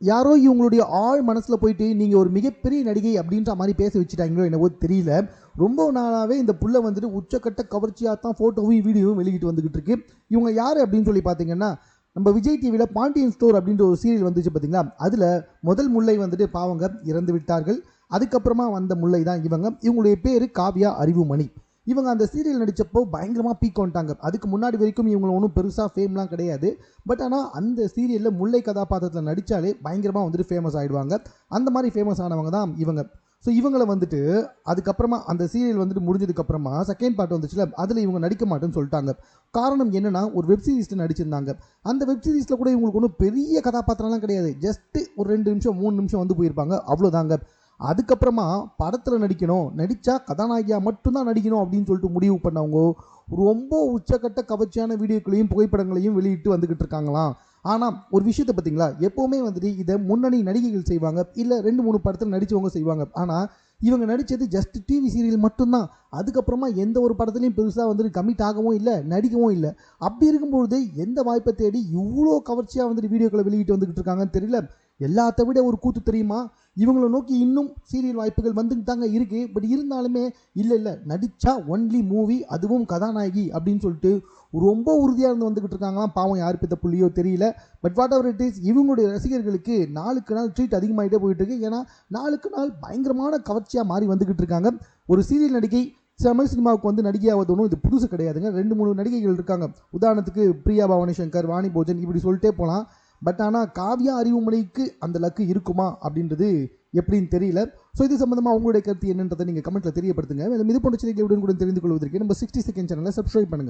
யாரோ இவங்களுடைய ஆள் மனசில் போயிட்டு நீங்கள் ஒரு மிகப்பெரிய நடிகை அப்படின்ற மாதிரி பேச வச்சுட்டாங்களோ என்னவோ தெரியல. ரொம்ப நாளாகவே இந்த புள்ள வந்துட்டு உச்சக்கட்ட கவர்ச்சியாக தான் ஃபோட்டோவும் வீடியோவும் வெளியிட்டு வந்துகிட்டு இருக்கு. இவங்க யார் அப்படின்னு சொல்லி பார்த்தீங்கன்னா நம்ம விஜய் டிவியில் பாண்டியன் ஸ்டோர் அப்படின்ற ஒரு சீரியல் வந்துச்சு பார்த்தீங்களா அதில் முதல் முல்லை வந்துட்டு பாவங்க இறந்து விட்டார்கள். அதுக்கப்புறமா வந்த முல்லை தான் இவங்க. இவங்களுடைய பேர் காவ்யா அறிவுமணி. இவங்க அந்த சீரியல் நடித்தப்போ பயங்கரமாக பீக் வந்துட்டாங்க. அதுக்கு முன்னாடி வரைக்கும் இவங்க ஒன்றும் பெருசாக ஃபேம்லாம் கிடையாது. பட் ஆனால் அந்த சீரியலில் முல்லை கதாபாத்திரத்தில் நடித்தாலே பயங்கரமாக வந்துட்டு ஃபேமஸ் ஆகிடுவாங்க அந்த மாதிரி ஃபேமஸ் ஆனவங்க தான் இவங்க. ஸோ இவங்களை வந்துட்டு அதுக்கப்புறமா அந்த சீரியல் வந்துட்டு முடிஞ்சதுக்கப்புறமா செகண்ட் பார்ட் வந்துச்சுல அதில் இவங்க நடிக்க மாட்டேன்னு சொல்லிட்டாங்க. காரணம் என்னென்னா ஒரு வெப் சீரிஸில் நடிச்சிருந்தாங்க. அந்த வெப் சீரிஸில் கூட இவங்களுக்கு ஒன்றும் பெரிய கதாபாத்திரம்லாம் கிடையாது. ஜஸ்ட்டு ஒரு ரெண்டு நிமிஷம் மூணு நிமிஷம் வந்து போயிருப்பாங்க. அவ்வளோதாங்க அதுக்கப்புறமா படத்தில் நடிக்கணும். நடித்தா கதாநாயகியாக மட்டும்தான் நடிக்கணும் அப்படின்னு சொல்லிட்டு முடிவு பண்ணவங்க ரொம்ப உச்சக்கட்ட கவர்ச்சியான வீடியோக்களையும் புகைப்படங்களையும் வெளியிட்டு வந்துக்கிட்டு இருக்காங்களாம். ஆனால் ஒரு விஷயத்தை பார்த்தீங்களா? எப்போவுமே வந்துட்டு இதை முன்னணி நடிகைகள் செய்வாங்க. இல்லை ரெண்டு மூணு படத்தில் நடித்தவங்க செய்வாங்க. ஆனால் இவங்க நடித்தது ஜஸ்ட் டிவி சீரியல் மட்டும்தான். அதுக்கப்புறமா எந்த ஒரு படத்துலையும் பெருசாக வந்துட்டு கமிட் ஆகவும் இல்லை நடிக்கவும் இல்லை. அப்படி இருக்கும்பொழுது எந்த வாய்ப்பை தேடி இவ்வளோ கவர்ச்சியாக வந்துட்டு வீடியோக்களை வெளியிட்டு வந்துக்கிட்டு இருக்காங்கன்னு தெரியல. எல்லாத்த விட ஒரு கூத்து தெரியுமா? இவங்களை நோக்கி இன்னும் சீரியல் வாய்ப்புகள் வந்துட்டு தாங்க இருக்குது பட் இருந்தாலுமே இல்லை இல்லை. நடித்தா ஒன்லி மூவி அதுவும் கதாநாயகி அப்படின்னு சொல்லிட்டு ரொம்ப உறுதியாக இருந்து வந்துக்கிட்டு இருக்காங்களாம். பாவம் யார் பித்த புள்ளியோ தெரியல. But whatever it is இவங்களுடைய ரசிகர்களுக்கு நாளுக்கு நாள் ட்ரீட் அதிகமாகிட்டே போயிட்டு இருக்கு. ஏன்னா நாளுக்கு நாள் பயங்கரமான கவர்ச்சியாக மாறி வந்துக்கிட்டு இருக்காங்க. ஒரு சீரியல் நடிகை தமிழ் சினிமாவுக்கு வந்து நடிகையாவது ஒன்றும் இது புதுசு கிடையாதுங்க. ரெண்டு மூணு நடிகைகள் இருக்காங்க. உதாரணத்துக்கு பிரியா பவானி சங்கர் வாணி போஜன் இப்படி சொல்லிட்டே போகலாம் பட் ஆனால் காவியா அறிவுமுறைக்கு அந்த லக்கு இருக்குமா அப்படின்றது எப்படின்னு தெரியல. ஸோ இது சம்மந்தமாக உங்களுடைய கருத்து என்னன்றதை நீங்கள் கமெண்ட்டில் தெரியப்படுத்துங்க. மேலும் இது போன்ற செய்திகளை கூட தெரிந்து கொள்வதற்கு நம்ம சிக்ஸ்டி செகண்ட் சேனலை சப்ஸ்கிரைப் பண்ணுங்கள்